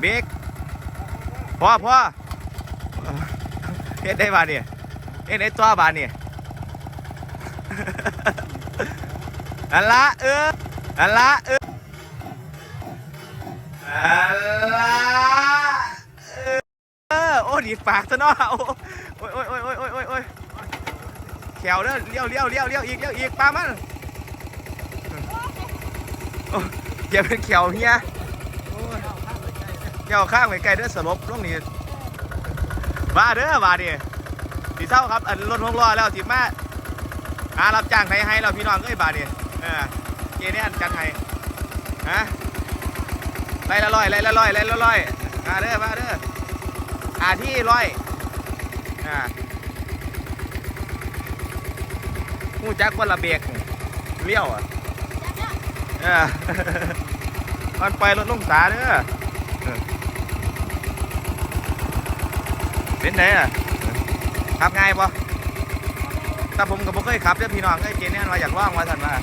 เบรกพ่อพ่อเฮ็ดได้บาเนี่ยเฮ็ดได้ตัวบาเนี่ยอันละเอออันละเอออันละเออโอ้ดีดปากซะเนาะโอ้โอ้ยโอ้ยโอ้ยโอ้ยโอ้ยโอ้ยโอ้ยแขวเด้อเลี้ยวเลี้ยวเลี้ยวเลี้ยวอีกเลี้ยวอีกปลามันโอ้ยอย่าเป็นแขวเฮีย โอ้ยแขวข้างไปไกลเด้อสลบลงนี่มาเด้อมาดิสีเศร้าครับอันรถหกล้อแล้วสิมาหารับจ้างไทยให้เราพี่น้องเอ้ยบาทเนี่ยเออเจเนี่ยจัดให้ฮะไล่ละร้อยไล่ละร้อยไล่ละร้อยมาเด้อมาเด้อหาที่ร้อยอ่าหูจักว่าระเบียกเลี้ยวอะเออมันไปรถลงสาเด้อ เป็นไหนอะขับง่ายปะแต่ผมก็บ่เคยขับเด้อพี่น้องเอ้เจเนี่ยว่าอยากลองว่าท่านว่า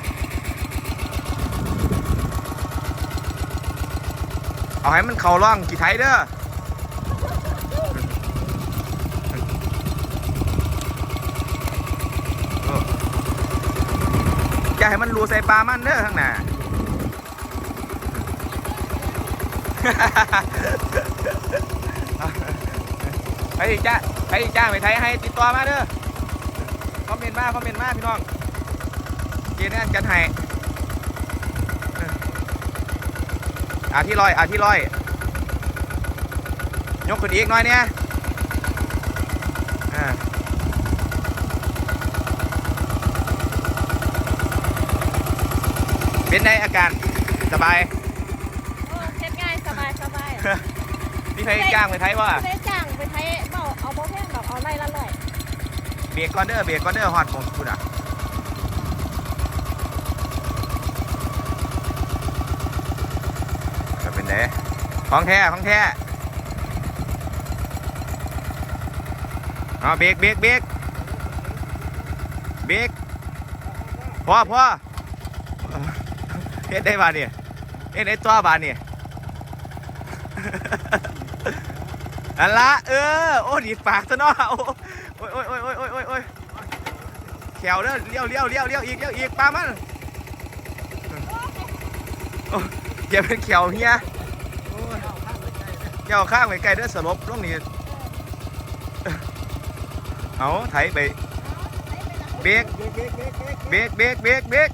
เอาให้มันเข้าร่องกี่ไทยเด้อเออจะให้มันรูใส่ปลามันเด้อข้างหน้า ใครที่จ้าใครที่จ้างไปไทยให้ติดต่อมาเด้อคอมเมนต์มาคอมเมนต์มาพี่น้องเจนแอนจันไห้เอออาที่ลอยอาที่ลอย ยกขึ้นอีกหน่อยเนี่ยอ่าเป็นไงอาการสบาย โอ้เฮ็ดง่ายสบายสบาย มีใครจ้างไปไทยว่า เบรกก่อนเด้อเบรกก่อนเด้อฮอดผมคุณอะจะเป็นไงของแท้ของแท้เอาเบรกเบรกเบรกเบรกพอพอเฮ็ดได้บาเนี่ยเฮ็ดได้ตัวบาเนี่ยอันละเออ โอ้ดีปากซะเนาะ โอ้ยโอ้ยโอ้ยโอ้ยโอ้ยโอ้ยโอ้ยแขวเด้อเลี้ยวเลี้ยวเลี้ยวเลี้ยวอีกเลี้ยวอีกปลามันโอ้ยอย่าเป็นแขวเฮียโอ้ยแขวข้างไปไกลเด้อสลบลงนี่เอาไถไปเบรกเบรกเบรกเบรกเบรก